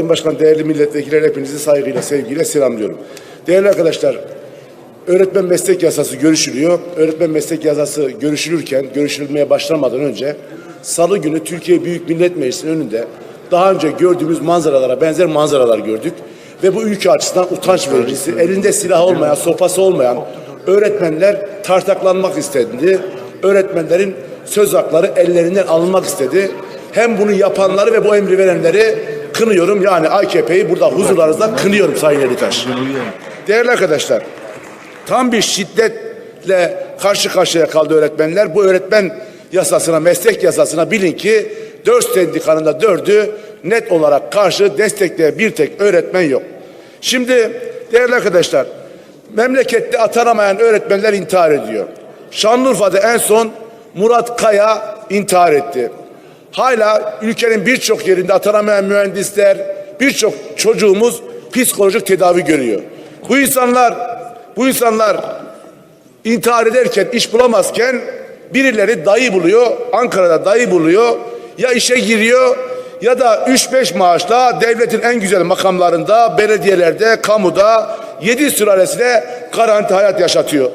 Sayın Başkan, değerli milletvekilleri hepinizi saygıyla, sevgiyle selamlıyorum. Değerli arkadaşlar, öğretmen meslek yasası görüşülüyor. Öğretmen meslek yasası görüşülürken, görüşülmeye başlamadan önce Salı günü Türkiye Büyük Millet Meclisi'nin önünde daha önce gördüğümüz manzaralara benzer manzaralar gördük. Ve bu ülke açısından utanç vericisi, elinde silah olmayan, sopası olmayan öğretmenler tartaklanmak istedi. Öğretmenlerin söz hakları ellerinden alınmak istedi. Hem bunu yapanları ve bu emri verenleri kınıyorum. Yani AKP'yi burada huzurlarınızda kınıyorum Sayın Elitaş. Değerli arkadaşlar, tam bir şiddetle karşı karşıya kaldı öğretmenler. Bu öğretmen yasasına, meslek yasasına bilin ki dört sendikanın da dördü net olarak karşı destekleyen bir tek öğretmen yok. Şimdi değerli arkadaşlar, memlekette atanamayan öğretmenler intihar ediyor. Şanlıurfa'da en son Murat Kaya intihar etti. Hala ülkenin birçok yerinde atanamayan mühendisler, birçok çocuğumuz psikolojik tedavi görüyor. Bu insanlar, bu insanlar intihar ederken, iş bulamazken birileri dayı buluyor, Ankara'da dayı buluyor, ya işe giriyor ya da 3-5 maaşla devletin en güzel makamlarında, belediyelerde, kamuda 7 sülalesine garanti hayat yaşatıyor.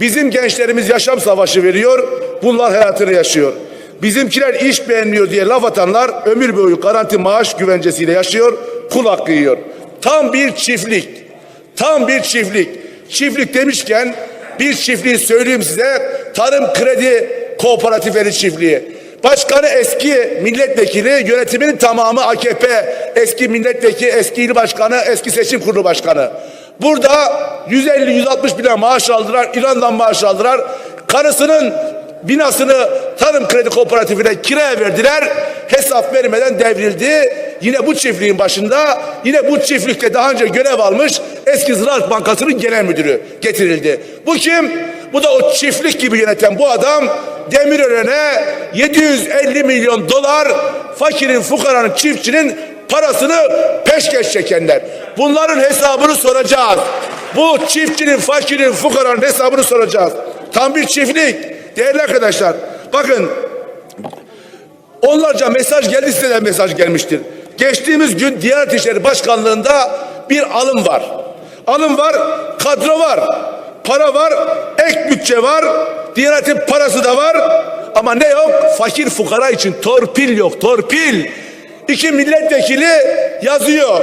Bizim gençlerimiz yaşam savaşı veriyor, bunlar hayatını yaşıyor. Bizimkiler iş beğenmiyor diye laf atanlar ömür boyu garanti maaş güvencesiyle yaşıyor, kul hakkı yiyor. Tam bir çiftlik, tam bir çiftlik. Çiftlik demişken bir çiftliği söyleyeyim size. Tarım Kredi Kooperatifleri Çiftliği. Başkanı eski milletvekili, yönetiminin tamamı AKP, eski milletvekili, eski il başkanı, eski seçim kurulu başkanı. Burada 150-160 bin maaş aldılar, İran'dan maaş aldılar. Karısının binasını Tarım Kredi Kooperatifine kiraya verdiler. Hesap vermeden devrildi. Yine bu çiftliğin başında yine bu çiftlikte daha önce görev almış eski Ziraat Bankası'nın genel müdürü getirildi. Bu kim? Bu da o çiftlik gibi yöneten bu adam Demirören'e 750 milyon dolar fakirin, fukaranın, çiftçinin parasını peşkeş çekenler. Bunların hesabını soracağız. Bu çiftçinin, fakirin, fukaranın hesabını soracağız. Tam bir çiftlik. Değerli arkadaşlar bakın onlarca mesaj geldi size mesaj gelmiştir. Geçtiğimiz gün Diyanet İşleri Başkanlığı'nda bir alım var. Alım var, kadro var, para var, ek bütçe var, Diyanet'in parası da var ama ne yok? Fakir fukara için torpil yok, torpil. İki milletvekili yazıyor.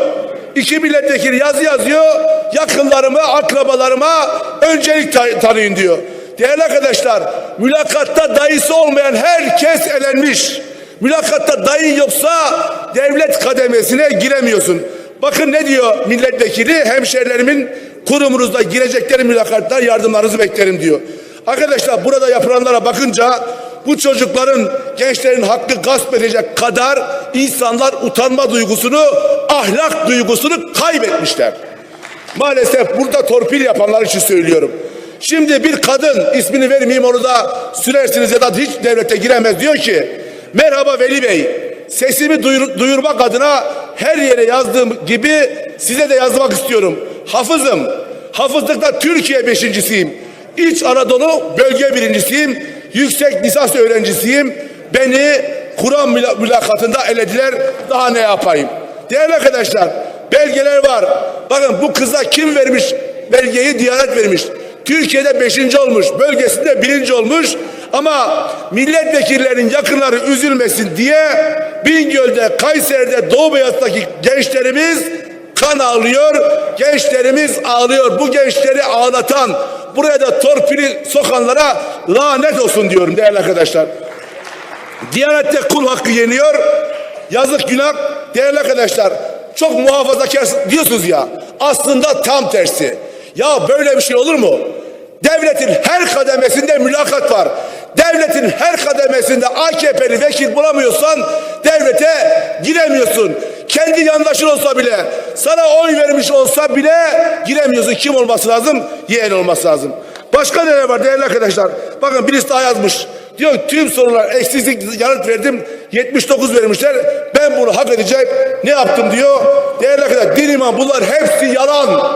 İki milletvekili yazı yazıyor. Yakınlarıma, akrabalarıma öncelik ta- tanıyın diyor. Değerli arkadaşlar, mülakatta dayısı olmayan herkes elenmiş. Mülakatta dayı yoksa devlet kademesine giremiyorsun. Bakın ne diyor milletvekili? Hemşerilerimin kurumunuzda girecekleri mülakatlar yardımlarınızı beklerim diyor. Arkadaşlar burada yapılanlara bakınca bu çocukların, gençlerin hakkı gasp edecek kadar insanlar utanma duygusunu, ahlak duygusunu kaybetmişler. Maalesef burada torpil yapanlar için söylüyorum. Şimdi bir kadın ismini vermeyeyim onu da sürersiniz ya da hiç devlete giremez diyor ki merhaba Veli Bey sesimi duyur- duyurmak adına her yere yazdığım gibi size de yazmak istiyorum. Hafızım. Hafızlıkta Türkiye beşincisiyim. İç Anadolu bölge birincisiyim. Yüksek lisans öğrencisiyim. Beni Kur'an müla- mülakatında elediler. Daha ne yapayım? Değerli arkadaşlar belgeler var. Bakın bu kıza kim vermiş belgeyi? Diyanet vermiş. Türkiye'de beşinci olmuş, bölgesinde birinci olmuş ama milletvekillerinin yakınları üzülmesin diye Bingöl'de, Kayseri'de, Doğu Beyaz'daki gençlerimiz kan ağlıyor, gençlerimiz ağlıyor. Bu gençleri ağlatan, buraya da torpili sokanlara lanet olsun diyorum değerli arkadaşlar. Diyanette kul hakkı yeniyor. Yazık günah. Değerli arkadaşlar çok muhafazakar diyorsunuz ya. Aslında tam tersi. Ya böyle bir şey olur mu? Devletin her kademesinde mülakat var. Devletin her kademesinde AKP'li vekil bulamıyorsan devlete giremiyorsun. Kendi yandaşın olsa bile, sana oy vermiş olsa bile giremiyorsun. Kim olması lazım? Yeğen olması lazım. Başka neler var değerli arkadaşlar? Bakın birisi daha yazmış. Diyor tüm sorular eksiksiz yanıt verdim. 79 vermişler. Ben bunu hak edeceğim. Ne yaptım diyor. Değerli arkadaşlar din iman bunlar hepsi yalan.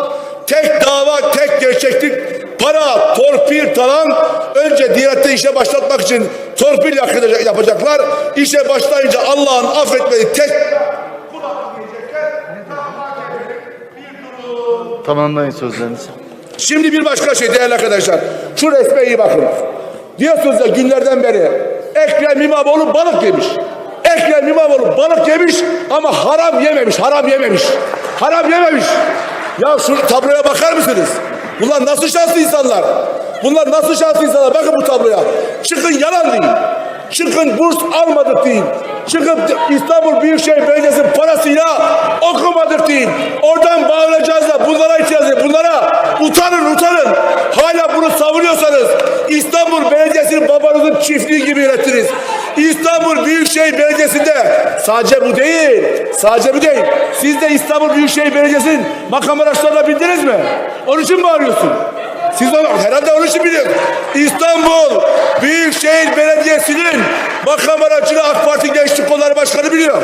Tek dava, tek gerçeklik. Para, torpil, talan. Önce Diyanet'te işe başlatmak için torpil yapacak- yapacaklar. İşe başlayınca Allah'ın affetmediği tek. Tamamlayın sözlerinizi. Şimdi bir başka şey değerli arkadaşlar. Şu resme iyi bakın. Diyorsunuz ya günlerden beri Ekrem İmamoğlu balık yemiş. Ekrem İmamoğlu balık yemiş ama haram yememiş, haram yememiş. Haram yememiş. Ya şu tabloya bakar mısınız? Bunlar nasıl şanslı insanlar? Bunlar nasıl şanslı insanlar? Bakın bu tabloya. Çıkın yalan deyin. Çıkın burs almadık deyin. Çıkıp İstanbul Büyükşehir Belediyesi'nin parasıyla okumadık deyin. Oradan bağıracağız da bunlara edin. Bunlara utanın utanın. Hala bunu savunuyorsanız İstanbul Belediyesi'nin babanızın çiftliği gibi yönettiniz. İstanbul Büyükşehir Belediyesi'nde sadece bu değil. Sadece bu değil. Siz de İstanbul Büyükşehir Belediyesi'nin makam araçlarına bindiniz mi? Onun için mi arıyorsun? Siz onu herhalde onun için biliyorsunuz. İstanbul Büyükşehir Belediyesi'nin makam aracını AK Parti Gençlik Kolları Başkanı biliyor.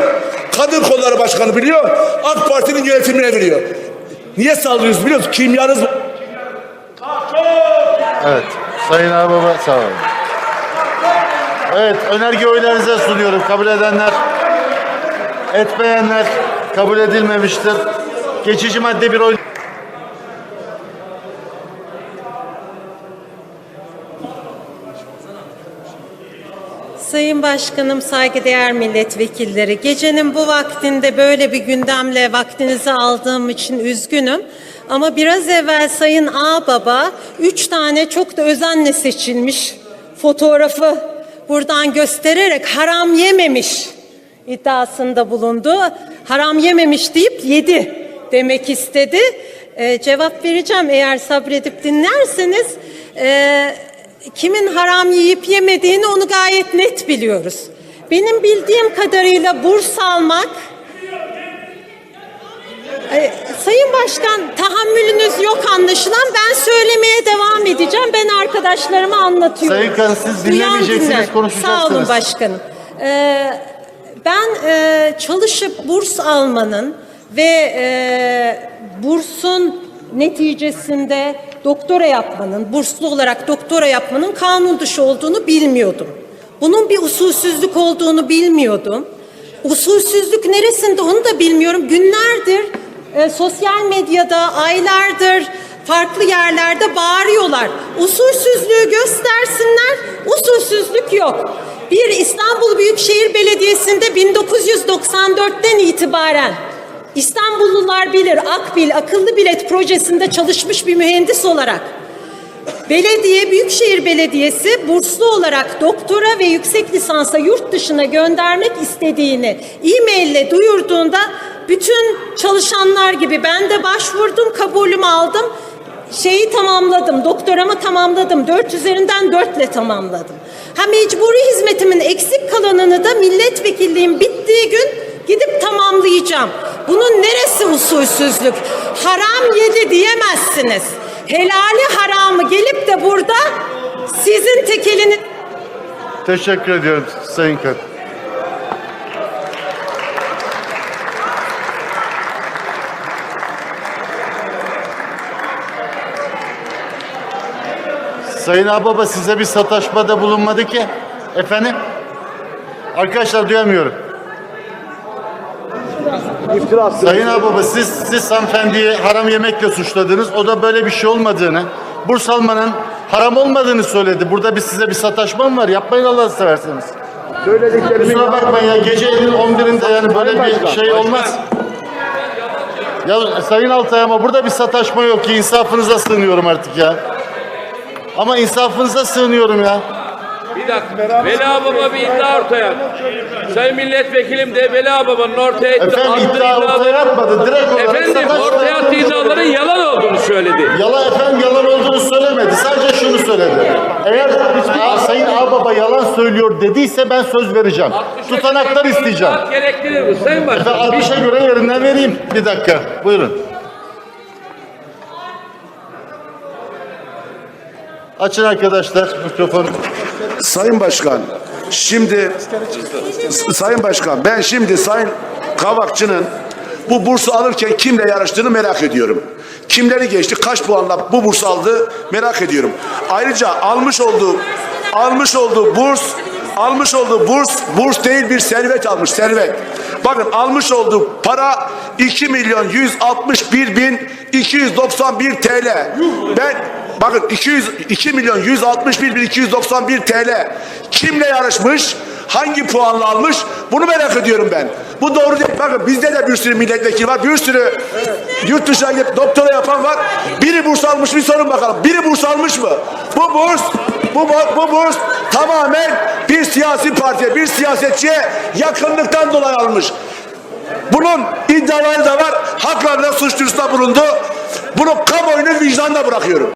Kadın Kolları Başkanı biliyor. AK Parti'nin yönetimine biliyor. Niye sallıyorsunuz biliyor musunuz? Kimyanız Evet. Sayın Ağbaba sağ olun. Evet, önerge oylarınıza sunuyorum. Kabul edenler, etmeyenler kabul edilmemiştir. Geçici madde bir oy... Sayın Başkanım, saygıdeğer milletvekilleri, gecenin bu vaktinde böyle bir gündemle vaktinizi aldığım için üzgünüm. Ama biraz evvel Sayın Ağbaba üç tane çok da özenle seçilmiş fotoğrafı buradan göstererek haram yememiş iddiasında bulundu. Haram yememiş deyip yedi demek istedi. Ee, cevap vereceğim eğer sabredip dinlerseniz. Ee, kimin haram yiyip yemediğini onu gayet net biliyoruz. Benim bildiğim kadarıyla burs almak Ee, Sayın Başkan tahammülünüz yok anlaşılan. Ben söylemeye devam edeceğim. Ben arkadaşlarıma anlatıyorum. Sayın Kan, siz dinlemeyeceksiniz, konuşacaksınız. Sağ olun başkanım. Ee, ben e, çalışıp burs almanın ve e, bursun neticesinde doktora yapmanın, burslu olarak doktora yapmanın kanun dışı olduğunu bilmiyordum. Bunun bir usulsüzlük olduğunu bilmiyordum. Usulsüzlük neresinde onu da bilmiyorum. Günlerdir e, sosyal medyada, aylardır farklı yerlerde bağırıyorlar. Usulsüzlüğü göstersinler, usulsüzlük yok. Bir İstanbul Büyükşehir Belediyesi'nde 1994'ten itibaren İstanbullular bilir Akbil akıllı bilet projesinde çalışmış bir mühendis olarak Belediye, Büyükşehir Belediyesi burslu olarak doktora ve yüksek lisansa yurt dışına göndermek istediğini e-maille duyurduğunda bütün çalışanlar gibi ben de başvurdum, kabulümü aldım. Şeyi tamamladım, doktoramı tamamladım. Dört üzerinden dörtle tamamladım. Ha mecburi hizmetimin eksik kalanını da milletvekilliğim bittiği gün gidip tamamlayacağım. Bunun neresi usulsüzlük? Haram yedi diyemezsiniz. Helali haramı gelip de burada sizin tek elini Teşekkür ediyorum Sayın Kan. Sayın Ağbaba size bir sataşmada bulunmadı ki. Efendim? Arkadaşlar duyamıyorum. Sayın Ağbaba siz, siz hanımefendiyi haram yemekle suçladınız. O da böyle bir şey olmadığını, burs almanın haram olmadığını söyledi. Burada bir size bir sataşma mı var? Yapmayın Allah'ını severseniz. Kusura bakmayın ya gecenin 11'inde yani böyle bir şey olmaz. Ya Sayın Altay ama burada bir sataşma yok ki insafınıza sığınıyorum artık ya. Ama insafınıza sığınıyorum ya. Bir dakika. Veli Baba bir iddia ortaya. Sayın Milletvekilim de Veli Baba'nın ortaya attığı Efendim iddia ortaya atmadı. Direkt olarak Efendim ortaya attığı iddiaların yalan olduğunu söyledi. Yalan efendim yalan olduğunu söylemedi. Sadece şunu söyledi. Eğer A- Sayın Ağbaba yalan söylüyor dediyse ben söz vereceğim. Tutanaklar isteyeceğim. Gerektirir bu Sayın Ve Başkan. 60'a göre yerinden vereyim. Bir dakika. Buyurun. Açın arkadaşlar mikrofonu. Sayın Başkan, şimdi Sayın Başkan, ben şimdi Sayın Kavakçı'nın bu bursu alırken kimle yarıştığını merak ediyorum. Kimleri geçti, kaç puanla bu bursu aldı merak ediyorum. Ayrıca almış olduğu almış olduğu burs almış olduğu burs burs değil bir servet almış servet. Bakın almış olduğu para 2 milyon 161 bin 291 TL. Ben bakın 200 2 milyon 161 bin 291 TL. Kimle yarışmış? Hangi puanla almış? Bunu merak ediyorum ben. Bu doğru değil. Bakın bizde de bir sürü milletvekili var. Bir sürü yurt dışına gidip doktora yapan var. Biri burs almış bir sorun bakalım. Biri burs almış mı? Bu burs bu, bu, bu burs tamamen bir siyasi partiye, bir siyasetçiye yakınlıktan dolayı almış. Bunun iddiaları da var. Haklarına suç bulundu. Bunu kamuoyunun vicdanına bırakıyorum.